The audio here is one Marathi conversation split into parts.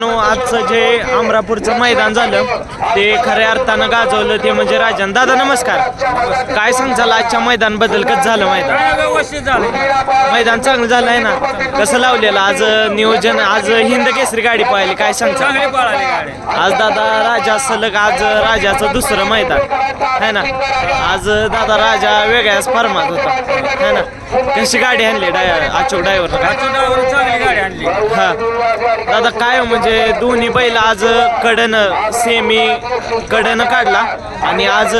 आजचं जे अमरापूरचं मैदान झालं ते खऱ्या अर्थानं गाजवलं ते म्हणजे राजन. दादा नमस्कार. काय सांगचाल आजच्या मैदानबद्दल कसं झालं मैदान? काय व्यवस्थित झालं मैदान चांगलं झालं आहे ना? कसं लावलेलं? आज नियोजन आज हिंद केसरी गाडी पाहिली काय सांगचाल चांगली पळाली गाडी. आज दादा राजा सलग आज राजाचं दुसरं मैदान. है ना? आज दादा राजा वेगळ्याच फॉर्मात होता. है ना? कशी गाडी आणली? डाय अचूक ड्रायव्हर चांगली गाडी आणली. हा. दादा काय म्हणजे दोन्ही बैल आज कडनं सेमी कडनं काढला आणि आज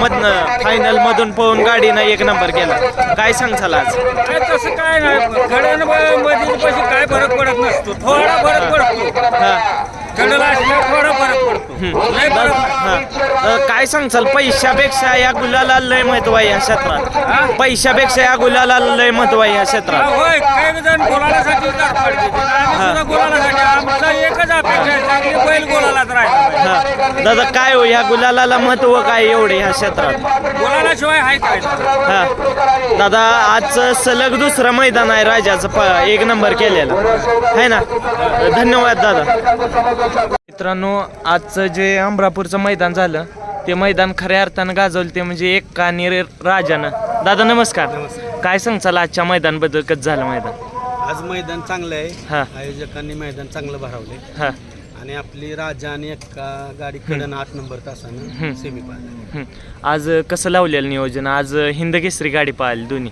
मधनं फायनल मधून पळून गाडीनं एक नंबर केला. काय सांगचाल आज? काय तसं काय नाही. कडनमध्ये पैसे काय फरक पडत नसतो. थोडा फरक पडतो. हा. कडला असल्यावर थोडा फरक पडतो नाही हा. अ, काय सांगचाल? पैशापेक्षा या गुलाला लय महत्त्व आहे या क्षेत्रात. पैशापेक्षा या गुलाला लय महत्त्व आहे या हा, क्षेत्रात. होय काही जण गोलालासाठी जात पडते आम्ही सुद्धा गोलालासाठी. आमचा एकच अपेक्षा आहे चांगली बैल गोलालाच राहिला. हा दादा काय हो या गुलाला महत्त्व काय एवढे ह्या क्षेत्रात? गोलालाशिवाय आहे काय? हा. दादा आजचं सलग दुसरं मैदान आहे राजाचं प एक नंबर केलेलं. आहे ना? धन्यवाद दादा. मित्रांनो आजचं जे अमरापूरचं मैदान झालं ते मैदान खऱ्या अर्थानं गाजवलं ते म्हणजे एक आणि रे- राजानं. दादा नमस्कार. काय सांगचाल आजच्या मैदानबद्दल? कसं झालं मैदान? आज मैदान चांगलं हा. आहे आयोजकांनी मैदान चांगलं भरवले हा. आणि आपली राजा आणि एका गाडी कडन आठ नंबर तासानं सेमी पाहिजे हं. आज कसं लावलेलं नियोजन? आज हिंद केसरी गाडी पाहिली दोन्ही.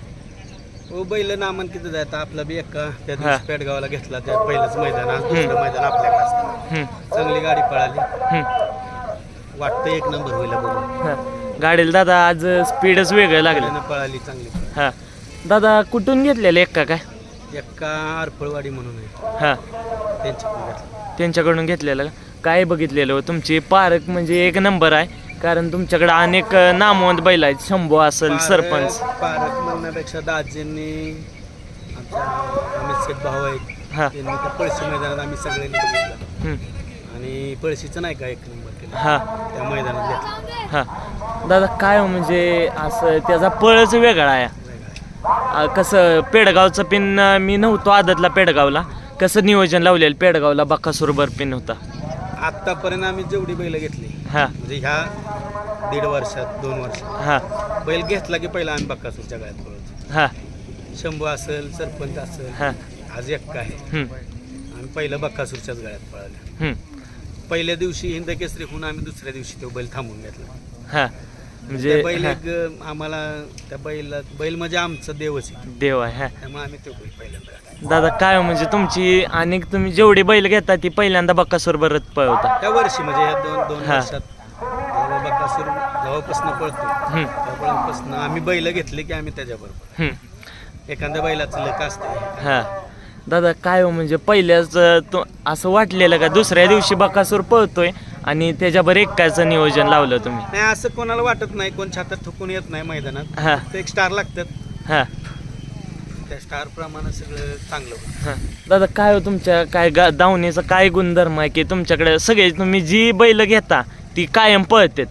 हो बैल नामांकित जायचं. आपला बी एका त्या हा. दिवशी पेडगावला घेतला. त्या पहिलंच मैदान आज दुसरं मैदान आपल्याकडे असतं हं, चांगली गाडी पळाली. हं, वाटतं एक नंबर होईल बघून हा. गाडीला दादा आज स्पीडच वेगळं लागलं. त्यानं पळाली चांगली. हा. दादा कुठून घेतलेलं एक्का काय? एक्का आरफळवाडी म्हणून आहे. हा. त्यांच्याकडे घेतलं. त्यांच्याकडून घेतलेलं. का? काय बघितलेलं हो? तुमची पार्क म्हणजे एक नंबर आहे. कारण तुमच्याकडे अनेक नामवंत बैल आहेत. शंभू असेल सरपंच. पारक पारक म्हणण्यापेक्षा दाजींनी आमच्या अमित शेठ भाऊ आहेत. हा. त्यांनी त्या पळशी मैदानात आम्ही सगळ्यांनी बघितलं हं, आणि पळशीचं नाही का एक नंबर केलं? हा. त्या मैदानात घेतलं. हा. दादा काय हो म्हणजे असं त्याचा पळच वेगळा आहे. अ, कसं पेडगावचं पिन अ, मी नव्हतो आदतला पेडगावला. कसं नियोजन लावलेलं पेडगावला बक्कासुरभर पिन होता? आतापर्यंत आम्ही जेवढी बैल घेतली हा. म्हणजे ह्या दीड वर्षात दोन वर्षात हा. बैल घेतला की पहिला आम्ही बक्कासूरच्या गळ्यात पळतो हा. शंभू असेल सरपंच असेल हा. आज एक्का आहे. आम्ही पहिलं बक्कासूरच्याच गळ्यात पळाले. हं, पहिल्या दिवशी हिंद केसरी होऊन आम्ही दुसऱ्या दिवशी तो बैल थांबून घेतला. हा. म्हणजे त्या बैल एक आम्हाला त्या बैला बैल म्हणजे आमचं देवच आहे. देव आहे हा. त्यामुळे आम्ही तो बैल पहिल्यांदा. दादा काय हो म्हणजे तुमची अनेक तुम्ही जेवढी बैल घेता ती पहिल्यांदा बक्कासूर बरत पळवता त्या वर्षी म्हणजे ह्या दोन दोन हा. वर्षात जेव्हा बक्कासूर जेव्हापासून पळतो हं, तेव्हापासून आम्ही बैल घेतले की आम्ही त्याच्याबरोबर. हं, एखाद्या बैलाचं लक असतं. हा. दादा काय हो म्हणजे पहिल्याच अं, तो असं वाटलेलं का दुसऱ्या दिवशी बक्कासूर पळतोय आणि त्याच्यावर एकाचं नियोजन लावलं तुम्ही. नाही असं कोणाला वाटत नाही कोण छातात थुकून येत नाही मैदानात. हा. एक स्टार लागतात. हा. त्या स्टार प्रमाणे सगळं चांगलं होतं. हा. दादा काय हो तुमच्या काय गा दावणीचा काय गुणधर्म आहे की तुमच्याकडे सगळे तुम्ही जी बैल घेता ती कायम पळतात?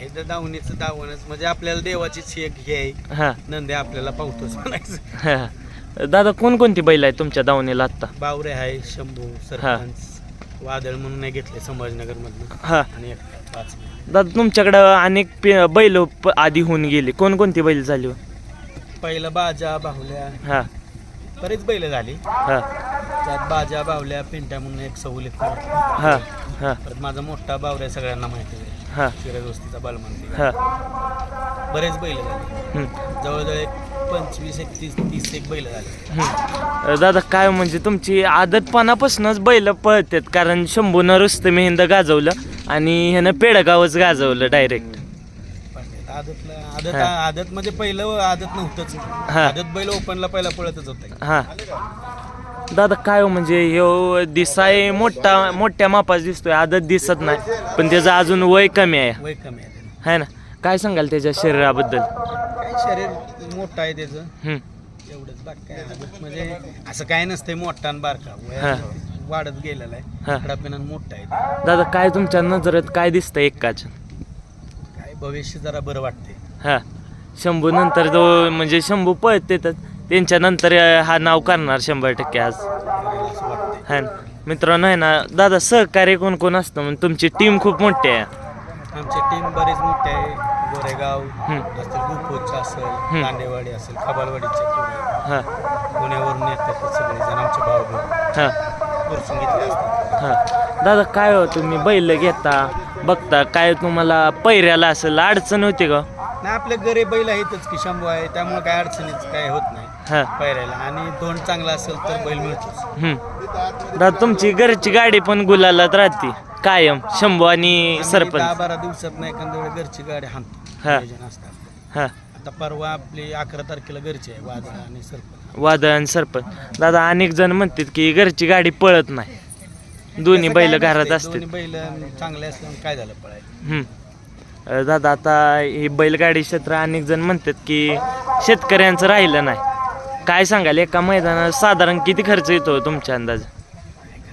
हे तर दावणीचं दावणच. म्हणजे आपल्याला देवाचीच एक हे आहे. हा. नंदे आपल्याला पावतोच म्हणायचं. हा. दादा कोणकोणती बैल आहे तुमच्या दावणीला आत्ता? बावरे आहे शंभू सरपंच. वादळ म्हणून नाही घेतले संभाजीनगर मधनं हा. आणि एक पाच दादा तुमच्याकडं अनेक पे- बैल प- आधी होऊन गेली. कोणकोणती बैल झाली हो? पहिलं बाजा बाहुल्या. हा. बरेच बैल झाली. हा. त्यात बाजा बाहुल्या पिंट्या म्हणून एक सवलीत हा हा. परत माझा मोठा बावऱ्या सगळ्यांना माहिती आहे. हा. शिरजवस्तीचा बालमंत्री. हा. बरेच बैल झाले. हम्म, जवळजवळ एक पंचवीस एक तीस तीस एक बैल झाले. हम्म. दादा काय म्हणजे तुमची आदतपणापासूनच बैल पळतात? कारण शंभूनं रुस्तमी हिंद गाजवलं आणि ह्यानं पेडगावच गाजवलं डायरेक्ट आदतला आदत हा. आदत म्हणजे पहिलं आदत नव्हतंच. आदत बैल ओपनला पहिला पळतच होतं. हा. दादा काय हो म्हणजे ह्यो दिसाय मोठा मोठ्या मापाच दिसतोय आदत दिसत नाही पण त्याचं अजून वय कमी आहे. वय कमी आहे. है ना? काय सांगाल त्याच्या शरीराबद्दल? काय शरीर मोठं आहे त्याचं. हम्म, एवढंच बाकी काय म्हणजे असं काय नसतंय मोठा आणि बारका. हा. वयात वाढत गेलेला हा. आहे खडापिना मोठा आहे. दादा काय तुमच्या नजरेत काय दिसतंय एकाच्या काय भविष्य जरा बरं वाटते हा. शंभू नंतर जो म्हणजे शंभू पळते तर त्यांच्या नंतर हा नाव करणार शंभर टक्के आज. हा ना. मित्रांनो आहे ना दादा सहकार्य कोण कोण असतं? म्हणजे तुमची टीम खूप मोठी आहे. आमची टीम बरीच मोठी आहे. गोरेगाव हम्म. असतील गुपोच असेल दांडेवाडी असेल खबालवाडीचे हां. पुण्यावरून येतात ते सगळेजण आमचे भाऊ भाऊ हां सांगितले असतात. हां. दादा काय हो तुम्ही बैल घेता बघता काय तुम्हाला पैऱ्याला असेल अडचण होती का? नाही आपल्या घरी बैल आहेतच की शंभू आहे त्यामुळे काय अडचणीच काय होत नाही. हां. पायऱ्याला आणि दोन चांगला असेल तर बैल हम्म. दादा तुमची घरची गाडी पण गुलालात राहते. कायम. शंभू आणि सरपंच. बारा दिवसात नाही एखाद्या घरची गाडी हाणतो. हा. नियोजन असतात हां. आता परवा आपली अकरा तारखेला घरची आहे वादळ आणि सरपंच. वादळ आणि सरपंच. दादा अनेक जण म्हणतात की घरची गाडी पळत नाही. दोन्ही बैल घरात. असतात. दोन्ही बैल चांगले असल्यामुळे काय झालं पळायला? हम्म. अ, दादा आता ही बैलगाडी क्षेत्र अनेक जण म्हणतात की शेतकऱ्यांचं राहिलं नाही. काय सांगाल? एका मैदानात साधारण किती खर्च येतो तुमच्या अंदाज?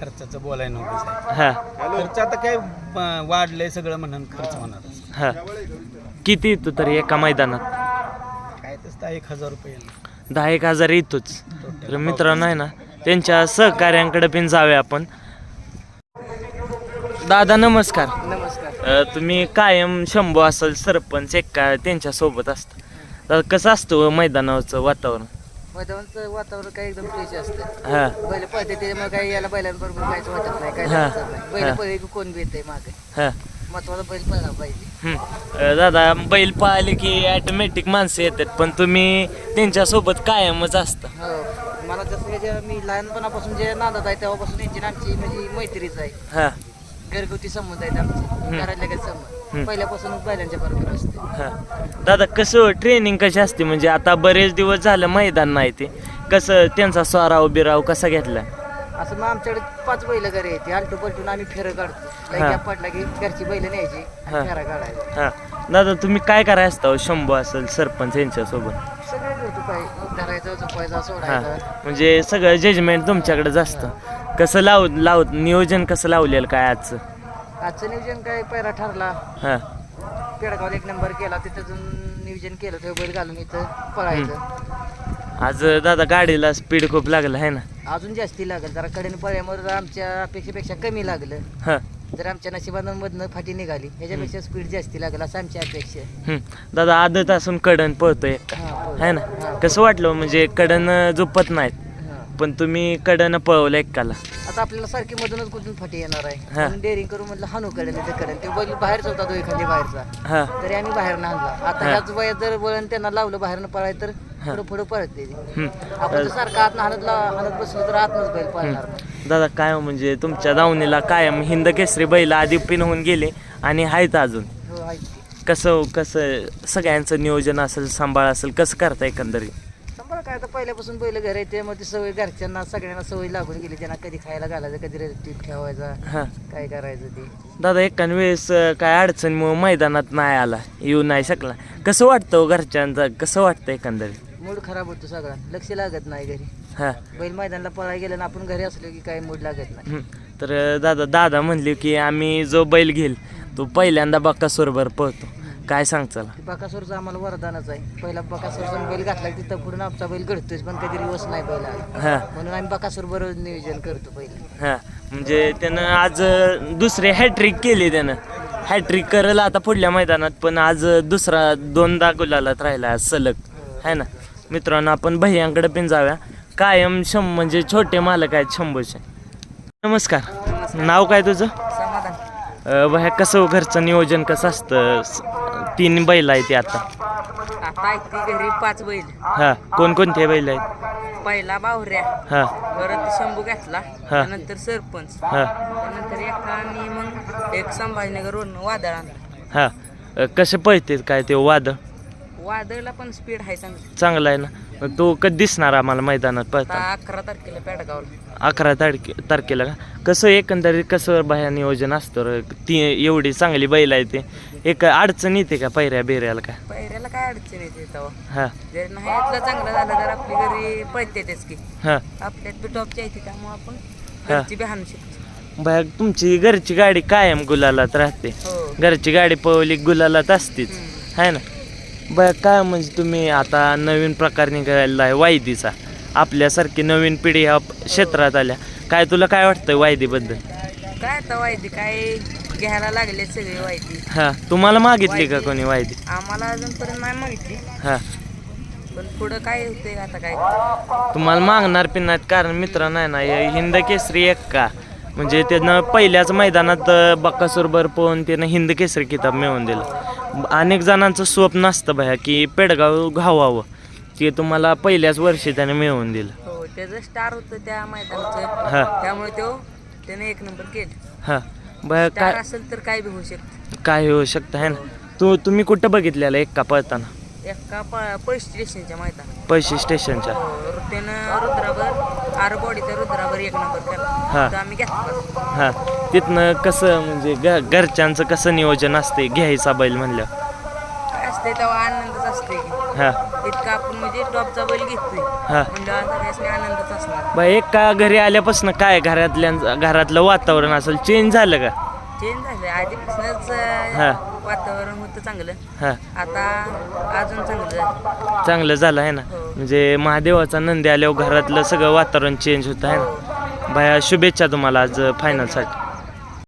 खर्चाचं बोलाय नव्हतं हा. खर्च आता काय अं, वाढलंय सगळं म्हणून खर्च होणारच हा. किती येतो तरी एका मैदानात? काय तसं एक हजार रुपये. दहा एक हजार येतोच. तर मित्रांनो आहे ना त्यांच्या सहकार्यांकडे पण जाऊया आपण. दादा नमस्कार. नमस्कार. अ, तुम्ही कायम शंभू असेल सरपंच एक का त्यांच्यासोबत असतं. दादा कसं असतं मैदानावरचं वातावरण? मैदानाचं वातावरण काही एकदम फ्रेश असतं हा. बैल पळते त्याच्यामुळे काही याला बैलांबरोबर काहीच वाटत नाही हा. नाही. बैल हा. पळले की कोण येते मागे? हा. महत्त्वाचा बैल पळला पाहिजे. अ, दादा बैल पाहिले की ऑटोमॅटिक माणसं येतात पण तुम्ही त्यांच्यासोबत कायमच असता. हो. मला जसं की मी लहानपणापासून जे नांदत आहे तेव्हापासून यांची आणि आमची म्हणजे मैत्रीच आहे. हा. घरगुती संबंध आहेत आमचे. घरातले काही संबंध. पहिल्यापासूनच बैलांच्या बरोबर असते. हा. दादा कसं ट्रेनिंग कशी असते? म्हणजे आता बरेच दिवस झालं मैदान नाही ते. कसं त्यांचा स्वाराव बिराव कसा घेतला? असं मग आमच्याकडे पाच बैल घरी येते आलटू पलटून आम्ही फेरं काढतो. काही हा. पडला की घरची बैल न्यायची हा. आणि फेरा काढायचा. हा. दादा तुम्ही काय करायला असता हो, शंभू असेल सरपंच यांच्यासोबत? सगळे करतो काय? धरायचं झोपायचा हा. सोडायचा. म्हणजे सगळं जजमेंट तुमच्याकडेच असतं. कसं लाव लाव नियोजन कसं लावलेलं काय आजचं? आजचं नियोजन काय पहिला ठरला. हा. पेडगाव एक नंबर केला तिथं नियोजन केलं ते बैल घालून इथं पळायचं. आज दादा गाडीला स्पीड खूप लागलं आहे ना? अजून जास्ती लागेल जरा कडेने पळ्यामुळे आमच्या अपेक्षेपेक्षा कमी लागलं. हा. जर आमच्या नशिबांमधनं फाटी निघाली ह्याच्यापेक्षा स्पीड जास्ती लागेल असं आमची अपेक्षा आहे. हम्म. दादा आदत असून कडन पळतोय हा. है ना? कसं वाटलं म्हणजे कडन झोपत नाहीत. पण तुम्ही कडन पळवलं एकाला. आता आपल्याला सारखी मधूनच कुठून फाटी येणार आहे? हा. म्हणून डेअरिंग करून म्हटलं हानू कडेन इथं कडेन ते बैल बाहेरचा होता तो एखादी बाहेरचा. हा. तरी आम्ही बाहेर आणला. आता हा. ह्याच वयात जर वळण त्यांना लावलं बाहेरनं पळाय तर पुढं पुढं पळते हम्म. आपण जर सारखं आत हाणत ला हाणत बसलो तर आतनच बैल पळणार. दादा काय म्हणजे तुमच्या दावणीला कायम हिंद केसरी बैल आधी पिन होऊन गेले आणि आहेत अजून. हो आहे. कसं कसं सगळ्यांचं नियोजन असेल सांभाळ असेल कसं करता एकंदरीत? आता पहिल्यापासून बैल घर आहे त्यामुळे ती सवय घरच्यांना सगळ्यांना सवय लागून गेली. त्यांना कधी खायला घालायचं कधी रेस्टिप ठेवायचा हां. काय करायचं ते. दादा एकान वेळेस अं, काय अडचणीमुळे मैदानात नाही आला येऊ नाही शकला. कसं वाटतं हो घरच्यांचं? कसं वाटतं एकंदरीत? मूड खराब होतो सगळा. लक्ष लागत नाही घरी. हां. बैल मैदानाला पळायला गेलं ना आपण घरी असलो की काही मूड लागत नाही. तर दादा दादा म्हणले की आम्ही जो बैल घेईल तो पहिल्यांदा बक्कासोरभर पळतो. काय सांगचाल ते बकासूरचं आम्हाला वरदानच आहे. पहिला बकासूरचा बैल घातला तिथं पुढून आमचा बैल घडतोच पण कधी रिवर्स नाही बैल हां. म्हणून आम्ही बकासूर बरोबर नियोजन करतो पहिले. हां. म्हणजे त्यानं आज दुसरी हॅट्रिक केली त्यानं. हॅट्रिक करल आता पुढल्या मैदानात पण आज दुसरा दोनदा गुलालात राहिला आज सलग. है ना? मित्रांनो आपण भैयांकडे पण जाऊया. कायम शं म्हणजे छोटे मालक आहेत शंभूचे. नमस्कार. नाव काय तुझं? समाधान. अं, भैया कसं हो घरचं नियोजन? कसं असतं? तीन बैल आहेत ते आता. आता आहेत ती घरी पाच बैल. हां कोणकोणते बैल आहेत? पहिला बावऱ्या. हां. परत शंभू घेतला. हा. त्यानंतर सरपंच. हां. त्यानंतर एका आणि मग एक संभाजीनगरवरून वादळ आणला. हां. अं, कसे पळते काय ते वादळ? वादळला पण स्पीड आहे चांगली. चांगला आहे ना. मग तो कधी दिसणार आम्हाला मैदानात आता पळता अकरा तारखेला पेडगावला. अकरा तारखे तारखेला का? कसं एकंदरीत कसं बाह्या नियोजन असतं रे? ती एवढी चांगली बैल आहे ते. एक अडचण येते का पैऱ्या बिऱ्याला काय? पहिऱ्याला काय अडचण येते तेव्हा हां. जर नाही चांगलं झालं तर आपली घरी पळतेच की. हां. आपल्यात बी टॉपची आहे त्यामुळे आपण. घरची बी हाणू शकतो. तुमची घरची गाडी कायम गुलालात राहते. हो. घरची गाडी पळवली गुलालात असतीच. आहे ना? बया काय म्हणजे तुम्ही आता नवीन प्रकार निघालेला आहे वायदीचा. आपल्यासारखी नवीन पिढी ह्या क्षेत्रात आल्या. काय तुला काय वाटतं वायदीबद्दल? काय आता वायदी? काय घ्यायला लागले सगळे वायदी. हा तुम्हाला मागितली का. कोणी वायदी? आम्हाला अजूनपर्यंत नाही मागितली. हा. पण पुढं काय होतंय आता काय? तुम्हाला मागणार पण नाहीत कारण मित्र नाही ना हे हिंद केसरी एक का? म्हणजे त्यानं पहिल्याच मैदानात बक्कासूरभर पोहून त्यानं हिंद केसरी किताब मिळवून दिलं. अनेक जणांचं स्वप्न असतं भया की पेडगाव घावावं. ते तुम्हाला पहिल्याच वर्षी त्याने मिळवून दिलं. हो त्याचं स्टार होतं त्या मैदानाचं. हा. त्यामुळे तो त्याने एक नंबर केलं. हा. स्टार काय असेल तर काय बी होऊ शकतं. काय होऊ शकतं है ना? तू तुम्ही कुठं बघितलेलं एक का पळताना? एका पैसे स्टेशनच्या मैदानात. पैसे स्टेशनच्या हो, त्यानं रुद्रावर आर बॉडीचा रुद्रावर एक नंबर हा. केला तर आम्ही घेतला. हां. तिथनं कसं म्हणजे घ घरच्यांचं कसं नियोजन असते घ्यायचा बैल म्हणलं असते तेव्हा आनंदच असते हां. इतका आपण म्हणजे टॉपचा बैल घेतोय. हा. म्हणजे आनंदच असणार. एक का घरी आल्यापासून काय घरातल्या घरातलं वातावरण असेल? चेंज झालं का? चेंज झालं आधीपासूनच हा. अं, वातावरण होतं चांगलं. हां. आता अजून चांगलं. झालं चांगलं झालं आहे ना? हो. म्हणजे महादेवाचा नंदी आल्यावर घरातलं सगळं वातावरण चेंज होतं आहे ना? बाया शुभेच्छा तुम्हाला आज फायनलसाठी